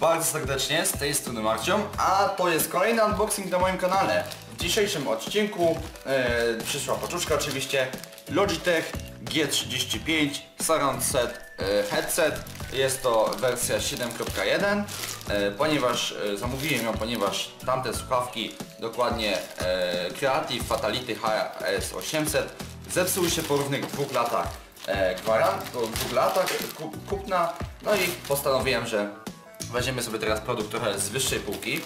bardzo serdecznie, z tej strony Marcią, a to jest kolejny unboxing na moim kanale. W dzisiejszym odcinku e, przyszła paczuszka oczywiście Logitech G35 Surround Set e, Headset. Jest to wersja 7.1, e, ponieważ e, zamówiłem ją, ponieważ tamte słuchawki, dokładnie Creative Fatality HS800 zepsuły się po równych dwóch latach gwarant, po dwóch latach kup, kupna, no i postanowiłem, że weźmiemy sobie teraz produkt trochę z wyższej półki.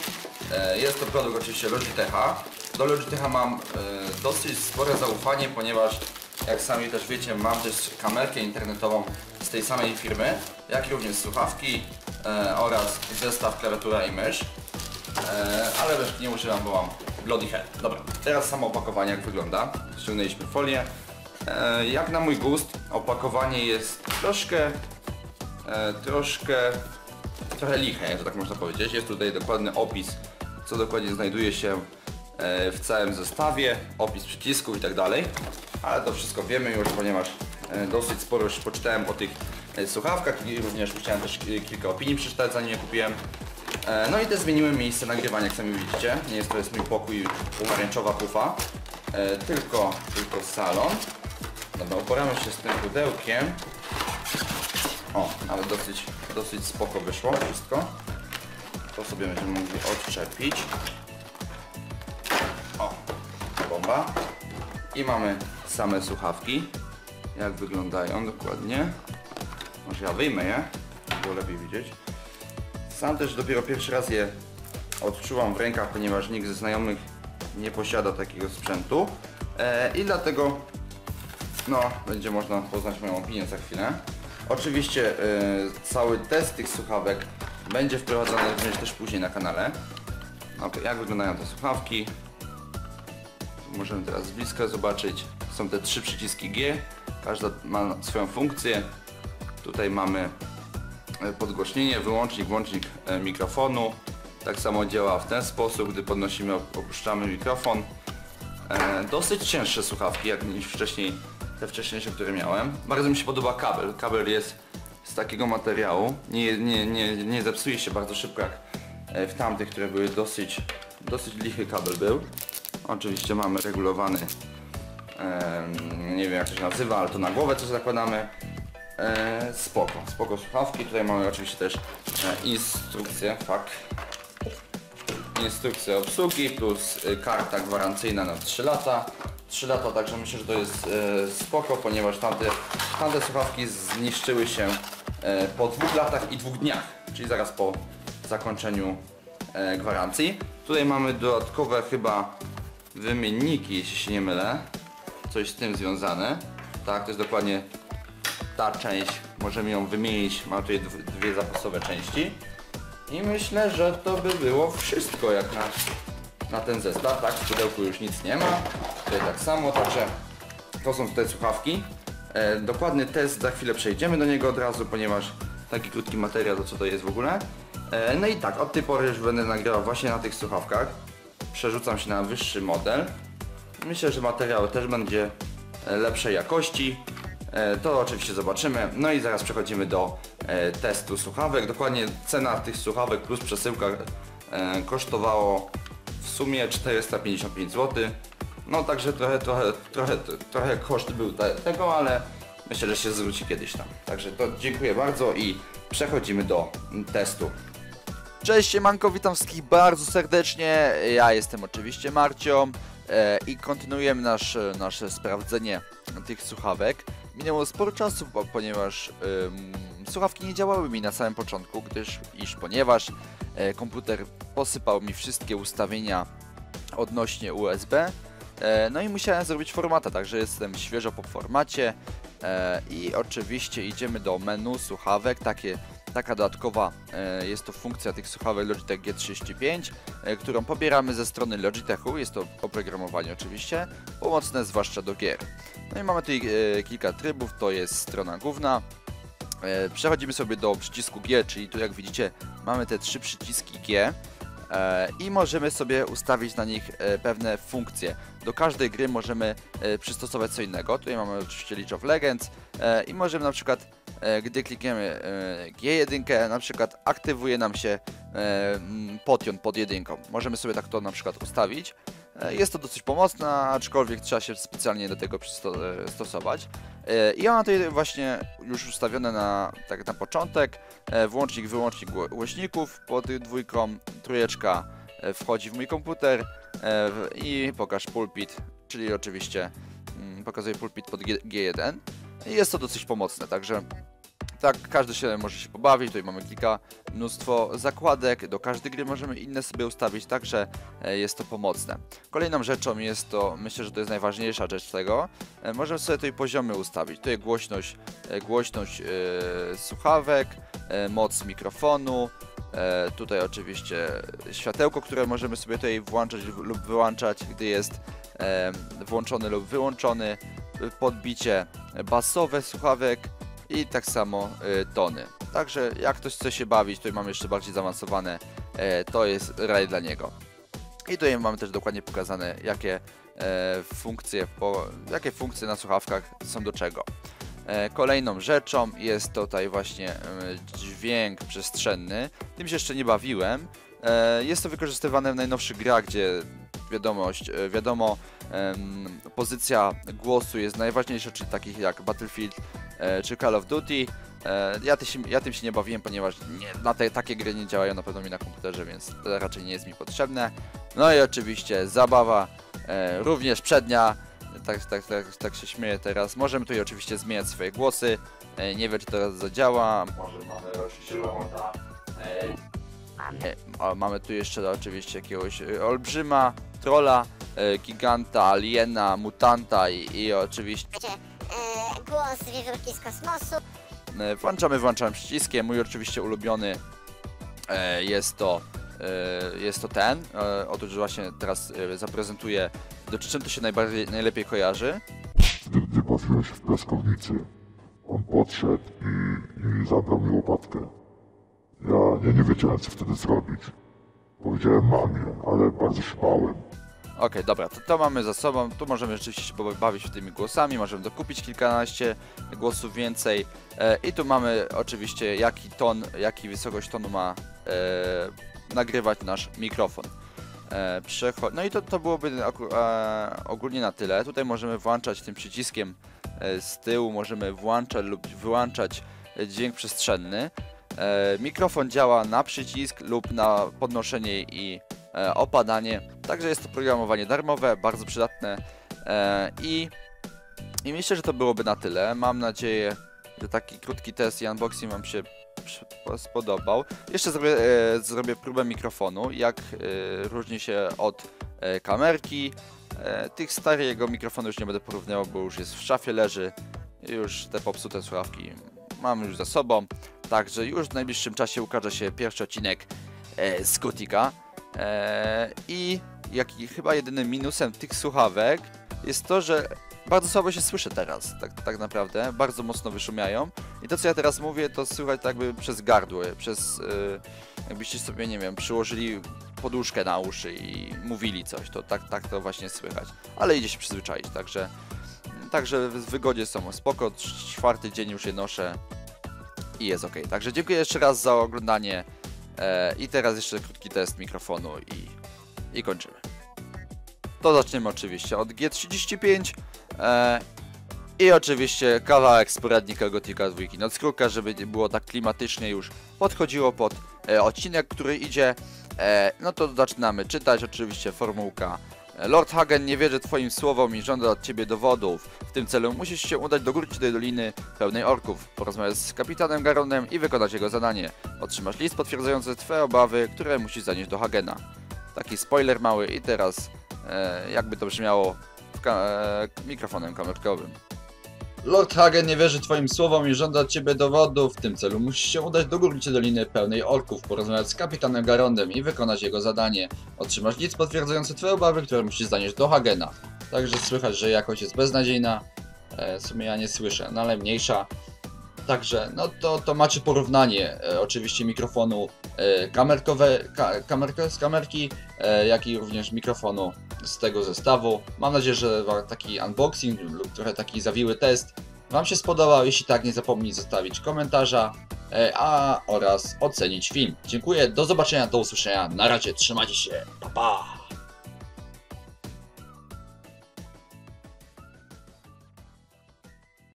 E, jest to produkt oczywiście Logitecha. Do Logitecha mam e, dosyć spore zaufanie, ponieważ jak sami też wiecie, mam też kamerkę internetową z tej samej firmy, jak również słuchawki e, oraz zestaw klawiatura i mysz. Ale reszty nie używam, bo mam Bloody Hell. Dobra, teraz samo opakowanie jak wygląda. Ściągnęliśmy folię. Jak na mój gust, opakowanie jest troszkę, troszkę, trochę liche, to tak można powiedzieć. Jest tutaj dokładny opis, co dokładnie znajduje się e, w całym zestawie, opis przycisków i tak dalej. Ale to wszystko wiemy już, ponieważ e, dosyć sporo już poczytałem o tych e, słuchawkach i również musiałem też ki- kilka opinii przeczytać zanim je kupiłem. No i też zmieniłem miejsce nagrywania, jak sami widzicie. Nie jest to jest mój pokój pomarańczowa kufa, e, tylko, tylko salon. Dobra, uporamy się z tym pudełkiem. O, ale dosyć, dosyć spoko wyszło wszystko. To sobie będziemy mogli odczepić. O, bomba. I mamy same słuchawki. Jak wyglądają dokładnie. Może ja wyjmę je, było lepiej widzieć. Sam też dopiero pierwszy raz je odczułam w rękach, ponieważ nikt ze znajomych nie posiada takiego sprzętu. E, I dlatego no, będzie można poznać moją opinię za chwilę. Oczywiście e, cały test tych słuchawek będzie wprowadzony również też później na kanale. Ok, jak wyglądają te słuchawki? Możemy teraz z bliska zobaczyć. Są te trzy przyciski G. Każda ma swoją funkcję. Tutaj mamy e, podgłośnienie, wyłącznik, włącznik e, mikrofonu. Tak samo działa w ten sposób, gdy podnosimy, opuszczamy mikrofon. Dosyć cięższe słuchawki, jak niż wcześniej, te wcześniejsze, które miałem. Bardzo mi się podoba kabel. Kabel jest z takiego materiału. Nie, nie, nie, nie zepsuje się bardzo szybko jak e, w tamtych, które były dosyć, dosyć lichy kabel był. Oczywiście mamy regulowany, nie wiem jak to się nazywa, ale to na głowę coś zakładamy. E, spoko, spoko słuchawki. Tutaj mamy oczywiście też e, instrukcję, fuck. Instrukcja obsługi plus y, karta gwarancyjna na 3 lata. 3 lata, także myślę, że to jest e, spoko, ponieważ tamte, tamte słuchawki zniszczyły się e, po dwóch latach i dwóch dniach, czyli zaraz po zakończeniu e, gwarancji. Tutaj mamy dodatkowe chyba wymienniki, jeśli się nie mylę. Coś z tym związane. Tak, to jest dokładnie ta część. Możemy ją wymienić. Ma tutaj dw- dwie zapasowe części. I myślę, że to by było wszystko jak na, na ten zestaw. Tak, w pudełku już nic nie ma. Tutaj tak samo, także to są tutaj słuchawki. E, dokładny test za chwilę przejdziemy do niego od razu, ponieważ taki krótki materiał to co to jest w ogóle. E, no i tak, od tej pory już będę nagrywał właśnie na tych słuchawkach. Przerzucam się na wyższy model. Myślę, że materiał też będzie e, lepszej jakości. E, To oczywiście zobaczymy. No i zaraz przechodzimy do e, testu słuchawek. Dokładnie cena tych słuchawek plus przesyłka e, kosztowało w sumie 455 zł. No także trochę, trochę, trochę, trochę koszt był te, tego, ale myślę, że się zwróci kiedyś tam. Także to dziękuję bardzo i przechodzimy do testu. Cześć siemanko, witam wszystkich bardzo serdecznie. Ja jestem oczywiście Marcio e, i kontynuujemy nasze, nasze sprawdzenie tych słuchawek. Minęło sporo czasu, ponieważ słuchawki nie działały mi na samym początku, gdyż iż ponieważ e, komputer posypał mi wszystkie ustawienia odnośnie USB. E, no i musiałem zrobić formata, także jestem świeżo po formacie. E, I oczywiście idziemy do menu słuchawek, takie taka dodatkowa e, jest to funkcja tych słuchawek Logitech G35, e, którą pobieramy ze strony Logitechu. Jest to oprogramowanie oczywiście, pomocne zwłaszcza do gier. No i mamy tutaj kilka trybów, to jest strona główna. Przechodzimy sobie do przycisku G, czyli tu jak widzicie mamy te trzy przyciski G i możemy sobie ustawić na nich e, pewne funkcje. Do każdej gry możemy e, przystosować co innego. Tutaj mamy oczywiście League of Legends e, i możemy na przykład e, gdy klikniemy e, G1, na przykład aktywuje nam się e, potion pod jedynką. Możemy sobie tak to na przykład ustawić. E, Jest to dosyć pomocne, aczkolwiek trzeba się specjalnie do tego przystosować. I ja mam tutaj właśnie już ustawione na, tak na początek e, włącznik, wyłącznik gło- głośników pod dwójką, trójeczka e, wchodzi w mój komputer e, i pokaż pulpit, czyli oczywiście mm, pokazuje pulpit pod G- G1 i jest to dosyć pomocne, także tak każdy się może się pobawić, tutaj mamy kilka, mnóstwo zakładek, do każdej gry możemy inne sobie ustawić, także e, jest to pomocne. Kolejną rzeczą jest to, myślę, że to jest najważniejsza rzecz tego, e, możemy sobie tutaj poziomy ustawić, tutaj głośność, e, głośność e, słuchawek, e, moc mikrofonu, tutaj oczywiście światełko, które możemy sobie tutaj włączać lub wyłączać, gdy jest włączony lub wyłączony, podbicie basowe słuchawek i tak samo e, tony. Także jak ktoś chce się bawić, tutaj mamy jeszcze bardziej zaawansowane, e, to jest raj dla niego. I tutaj mamy też dokładnie pokazane, jakie e, funkcje, jakie funkcje na słuchawkach są do czego. E, Kolejną rzeczą jest tutaj właśnie dźwięk przestrzenny. Tym się jeszcze nie bawiłem. Jest to wykorzystywane w najnowszych grach, gdzie wiadomość, wiadomo, pozycja głosu jest najważniejsza, czyli takich jak Battlefield czy Call of Duty. E, Ja, ty się, ja tym się nie bawiłem, ponieważ nie, na te, takie gry nie działają na pewno mi na komputerze, więc to raczej nie jest mi potrzebne. No i oczywiście zabawa, e, również przednia, tak, tak, tak, tak się śmieję teraz. Możemy tutaj oczywiście zmieniać swoje głosy. E, nie wiem, czy teraz zadziała. Może mamy oczywiście. E, o, mamy tu jeszcze oczywiście jakiegoś e, olbrzyma, trolla, e, giganta, aliena, mutanta i, i oczywiście e, głos wiewiórki z kosmosu. E, Włączamy, włączamy przyciskiem. Mój oczywiście ulubiony e, jest to e, jest to ten. E, Otóż właśnie teraz e, zaprezentuję, do czym to się najbardziej, najlepiej kojarzy. Gdy, gdy bawiłem się w piaskownicy, on podszedł i, i zabrał mi łopatkę. Ja, ja nie wiedziałem, co wtedy zrobić. Powiedziałem mamie, ale bardzo się bałem. Okej, dobra, to, to mamy za sobą. Tu możemy rzeczywiście się bawić tymi głosami, możemy dokupić kilkanaście głosów więcej. E, I tu mamy oczywiście jaki ton, jaki wysokość tonu ma e, nagrywać nasz mikrofon. E, no i to, to byłoby e, ogólnie na tyle. Tutaj możemy włączać tym przyciskiem e, z tyłu, możemy włączać lub wyłączać dźwięk przestrzenny. E, mikrofon działa na przycisk lub na podnoszenie i opadanie. Także jest to programowanie darmowe, bardzo przydatne e, i, i myślę, że to byłoby na tyle. Mam nadzieję, że taki krótki test i unboxing Wam się spodobał. Jeszcze zrobię, e, zrobię próbę mikrofonu, jak e, różni się od e, kamerki. E, tych starego mikrofonu już nie będę porównywał, bo już jest w szafie, leży. Już te popsute słuchawki mam już za sobą. Także już w najbliższym czasie ukaże się pierwszy odcinek e, z Gotika. E, I jaki chyba jedynym minusem tych słuchawek jest to, że bardzo słabo się słyszę teraz, tak, tak naprawdę. Bardzo mocno wyszumiają. I to co ja teraz mówię, to słychać tak jakby przez gardło, przez e, jakbyście sobie, nie wiem, przyłożyli poduszkę na uszy i mówili coś, to tak, tak to właśnie słychać. Ale idzie się przyzwyczaić, także Także w wygodzie są spoko, czwarty dzień już je noszę i jest ok. Także dziękuję jeszcze raz za oglądanie e, i teraz jeszcze krótki test mikrofonu i, i kończymy. To zaczniemy oczywiście od G35 e, i oczywiście kawałek z poradnika Gotika 2 Nockrooka, żeby nie było tak klimatycznie już podchodziło pod e, odcinek, który idzie. E, no to zaczynamy czytać oczywiście formułka Lord Hagen nie wierzy twoim słowom i żąda od ciebie dowodów. W tym celu musisz się udać do tej doliny pełnej orków, porozmawiać z kapitanem Garonem i wykonać jego zadanie. Otrzymasz list potwierdzający twoje obawy, które musisz zanieść do Hagena. Taki spoiler mały i teraz jakby to brzmiało ka- e, mikrofonem kamerkowym. Lord Hagen nie wierzy twoim słowom i żąda ciebie dowodów. W tym celu musisz się udać do górniczej doliny pełnej orków, porozmawiać z kapitanem Garondem i wykonać jego zadanie. Otrzymasz list potwierdzający twoje obawy, które musisz zanieść do Hagena. Także słychać, że jakość jest beznadziejna. E, w sumie ja nie słyszę, no ale mniejsza. Także, no to, to macie porównanie e, oczywiście mikrofonu e, kamerkowe, ka, kamerko, z kamerki, e, jak i również mikrofonu z tego zestawu. Mam nadzieję, że taki unboxing lub trochę taki zawiły test Wam się spodobał. Jeśli tak, nie zapomnij zostawić komentarza e, a oraz ocenić film. Dziękuję, do zobaczenia, do usłyszenia. Na razie, trzymajcie się. Pa pa!